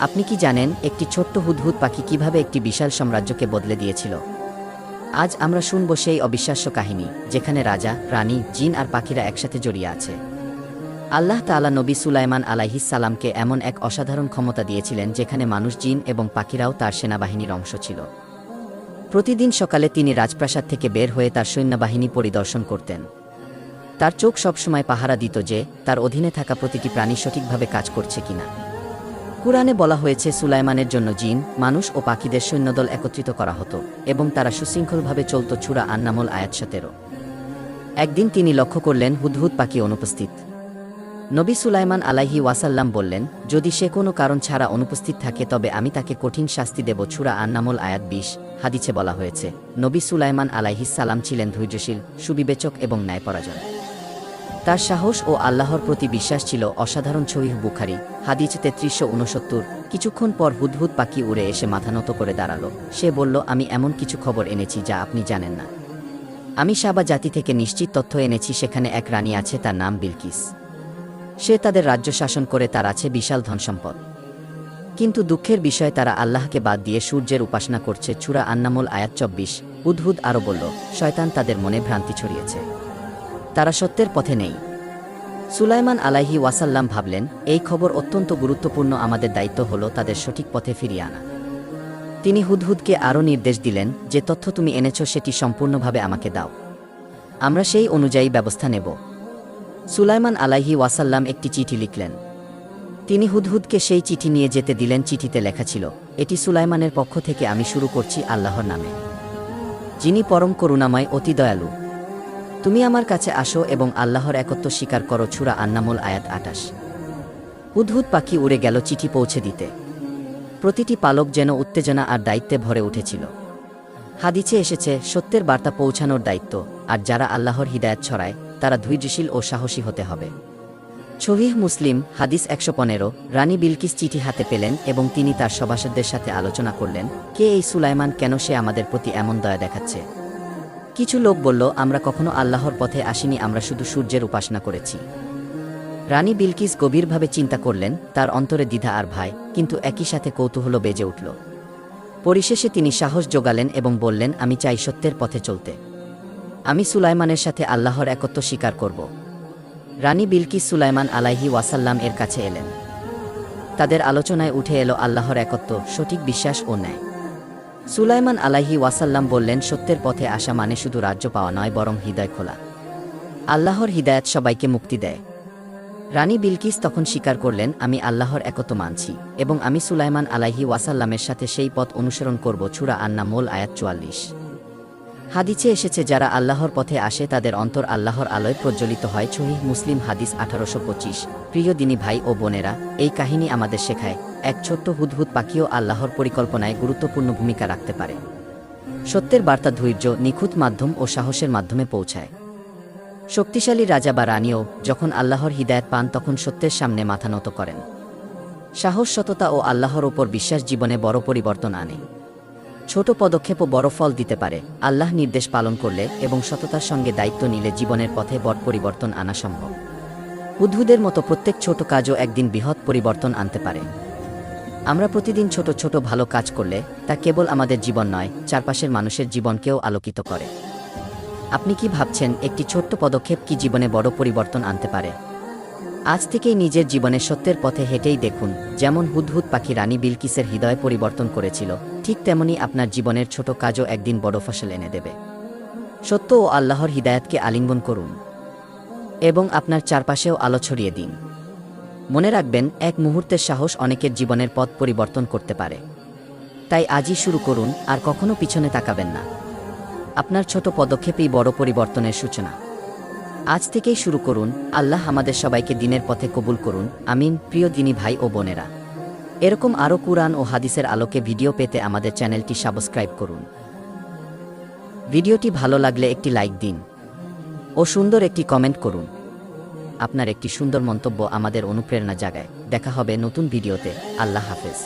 আপনি কি জানেন একটি ছোট্ট হুদহুদ পাখি কীভাবে একটি বিশাল সাম্রাজ্যকে বদলে দিয়েছিল? আজ আমরা শুনব সেই অবিশ্বাস্য কাহিনী, যেখানে রাজা, রানী, জিন আর পাখিরা একসাথে জড়িয়ে আছে। আল্লাহ তাআলা নবী সুলাইমান সালামকে এমন এক অসাধারণ ক্ষমতা দিয়েছিলেন, যেখানে মানুষ জিন এবং পাখিরাও তার সেনাবাহিনীর অংশ ছিল। প্রতিদিন সকালে তিনি রাজপ্রাসাদ থেকে বের হয়ে তার সৈন্যবাহিনী পরিদর্শন করতেন। তার চোখ সবসময় পাহারা দিত যে, তার অধীনে থাকা প্রতিটি প্রাণী সঠিকভাবে কাজ করছে কিনা। কুরআনে বলা হয়েছে, সুলাইমানের জন্য জিন, মানুষ ও পাখিদের সৈন্যদল একত্রিত করা হতো এবং তারা সুশৃঙ্খলভাবে চলত চূড়া আন্নামল আয়াত সতেরো। একদিন তিনি লক্ষ্য করলেন হুদহুদ পাখি অনুপস্থিত। নবী সুলাইমান আলাইহি ওয়াসাল্লাম বললেন, যদি সে কোনো কারণ ছাড়া অনুপস্থিত থাকে, তবে আমি তাকে কঠিন শাস্তি দেব। ছুরা আন্নামল আয়াত বিশ হাদিছে বলা হয়েছে, নবী সুলাইমান আলাইহিস সালাম ছিলেন ধৈর্যশীল, সুবিবেচক এবং ন্যায়পরাজয় তার সাহস ও আল্লাহর প্রতি বিশ্বাস ছিল অসাধারণ ছহিহ বুখারি, হাদিস তেত্রিশশো উনসত্তর কিছুক্ষণ পর হুদহুদ পাখি উড়ে এসে মাথা নত করে দাঁড়াল। সে বলল, আমি এমন কিছু খবর এনেছি যা আপনি জানেন না। আমি সাবা জাতি থেকে নিশ্চিত তথ্য এনেছি, সেখানে এক রানী আছে, তার নাম বিলকিস। সে তাদের রাজ্য শাসন করে, তার আছে বিশাল ধনসম্পদ। কিন্তু দুঃখের বিষয়, তারা আল্লাহকে বাদ দিয়ে সূর্যের উপাসনা করছে। চূড়া আন্নামুল আয়াত চব্বিশ। হুদহুদ আরও বলল, শয়তান তাদের মনে ভ্রান্তি ছড়িয়েছে। তারা সত্যের পথে নেই। সুলাইমান আলাইহি ওয়াসাল্লাম ভাবলেন, এই খবর অত্যন্ত গুরুত্বপূর্ণ আমাদের দায়িত্ব হল তাদের সঠিক পথে ফিরিয়ে আনা। তিনি হুদহুদকে আরও নির্দেশ দিলেন যে, তথ্য তুমি এনেছ সেটি সম্পূর্ণভাবে আমাকে দাও। আমরা সেই অনুযায়ী ব্যবস্থা নেব। সুলাইমান আলাইহি ওয়াসাল্লাম একটি চিঠি লিখলেন। তিনি হুদহুদকে সেই চিঠি নিয়ে যেতে দিলেন। চিঠিতে লেখা ছিল, এটি সুলাইমানের পক্ষ থেকে আমি শুরু করছি আল্লাহর নামে। যিনি পরম করুণাময়, অতি দয়ালু তুমি আমার কাছে আসো এবং আল্লাহর একত্ব স্বীকার করো ছুরা আন্নামুল আয়াত আটাশ হুদহুদ পাখি উড়ে গেল চিঠি পৌঁছে দিতে। প্রতিটি পালক যেন উত্তেজনা আর দায়িত্বে ভরে উঠেছিল। হাদিছে এসেছে, সত্যের বার্তা পৌঁছানোর দায়িত্ব, আর যারা আল্লাহর হিদায়াত ছড়ায়, তারা ধৈর্যশীল ও সাহসী হতে হবে। শহীহ মুসলিম, হাদিস একশো পনেরো, রানী বিলকিস চিঠি হাতে পেলেন এবং তিনি তার সভাসদদের সাথে আলোচনা করলেন, কে এই সুলাইমান, কেন সে আমাদের প্রতি এমন দয়া দেখাচ্ছে? কিছু লোক বলল, আমরা কখনো আল্লাহর পথে আসিনি, আমরা শুধু সূর্যের উপাসনা করেছি। রানী বিলকিস গভীরভাবে চিন্তা করলেন, তার অন্তরে দ্বিধা আর ভাই কিন্তু একই সাথে কৌতূহল বেজে উঠল। পরিশেষে তিনি সাহস জোগালেন এবং বললেন, আমি চাই সত্যের পথে চলতে। আমি সুলাইমানের সাথে আল্লাহর একত্ব স্বীকার করব। রানী বিলকিস সুলাইমান আলাইহি ওয়াসাল্লাম এর কাছে এলেন। তাদের আলোচনায় উঠে এলো আল্লাহর একত্ব, সঠিক বিশ্বাস ও ন্যায়। সুলাইমান আলাহি ওয়াসাল্লাম বললেন, সত্যের পথে আসা মানে শুধু রাজ্য পাওয়া নয়, বরং হৃদয় খোলা। আল্লাহর হৃদায়ত সবাইকে মুক্তি দেয়। রানী বিলকিস তখন স্বীকার করলেন, আমি আল্লাহর একত্ব মানছি এবং আমি সুলাইমান আলাহি ওয়াসাল্লামের সাথে সেই পথ অনুসরণ করব, ছুরা আন্না মোল আয়াত চুয়াল্লিশ। হাদিছে এসেছে, যারা আল্লাহর পথে আসে, তাদের অন্তর আল্লাহর আলোয় প্রজ্বলিত হয়। ছহিহ মুসলিম হাদিস আঠারোশো পঁচিশ। প্রিয় দিনী ভাই ও বোনেরা, এই কাহিনী আমাদের শেখায় এক ছোট্ট হুদহুদ পাখিও আল্লাহর পরিকল্পনায় গুরুত্বপূর্ণ ভূমিকা রাখতে পারে। সত্যের বার্তা ধৈর্য, নিখুঁত মাধ্যম ও সাহসের মাধ্যমে পৌঁছায়। শক্তিশালী রাজা বা রানীও যখন আল্লাহর হিদায়ত পান, তখন সত্যের সামনে মাথা নত করেন। সাহস, সততা ও আল্লাহর ওপর বিশ্বাস জীবনে বড় পরিবর্তন আনে। ছোট পদক্ষেপও বড় ফল দিতে পারে। আল্লাহ নির্দেশ পালন করলে এবং সততার সঙ্গে দায়িত্ব নিলে জীবনের পথে বড় পরিবর্তন আনা সম্ভব। হুদহুদের মতো প্রত্যেক ছোট কাজও একদিন বৃহৎ পরিবর্তন আনতে পারে। আমরা প্রতিদিন ছোট ছোট ভালো কাজ করলে তা কেবল আমাদের জীবন নয়, চারপাশের মানুষের জীবনকেও আলোকিত করে। আপনি কি ভাবছেন একটি ছোট্ট পদক্ষেপ কি জীবনে বড় পরিবর্তন আনতে পারে? আজ থেকেই নিজের জীবনে সত্যের পথে হেঁটেই দেখুন, যেমন হুদহুদ পাখি রানী বিলকিসের হৃদয় পরিবর্তন করেছিল ঠিক তেমনি আপনার জীবনের ছোট কাজও একদিন বড় ফসল এনে দেবে। সত্য ও আল্লাহর হিদায়াতকে আলিঙ্গন করুন এবং আপনার চারপাশেও আলো ছড়িয়ে দিন। মনে রাখবেন, এক মুহূর্তের সাহস অনেকের জীবনের পথ পরিবর্তন করতে পারে। তাই আজই শুরু করুন, আর কখনো পিছনে তাকাবেন না। আপনার ছোট পদক্ষেপই বড় পরিবর্তনের সূচনা। আজ থেকেই শুরু করুন, আল্লাহ আমাদের সবাইকে দিনের পথে কবুল করুন। আমিন। প্রিয় দিনী ভাই ও বোনেরা। এরকম আরও কুরআন ও হাদিসের আলোকে ভিডিও পেতে আমাদের চ্যানেলটি সাবস্ক্রাইব করুন। ভিডিওটি ভালো লাগলে একটি লাইক দিন ও সুন্দর একটি কমেন্ট করুন। আপনার একটি সুন্দর মন্তব্য আমাদের অনুপ্রেরণা জাগায়। দেখা হবে নতুন ভিডিওতে। আল্লাহ হাফেজ।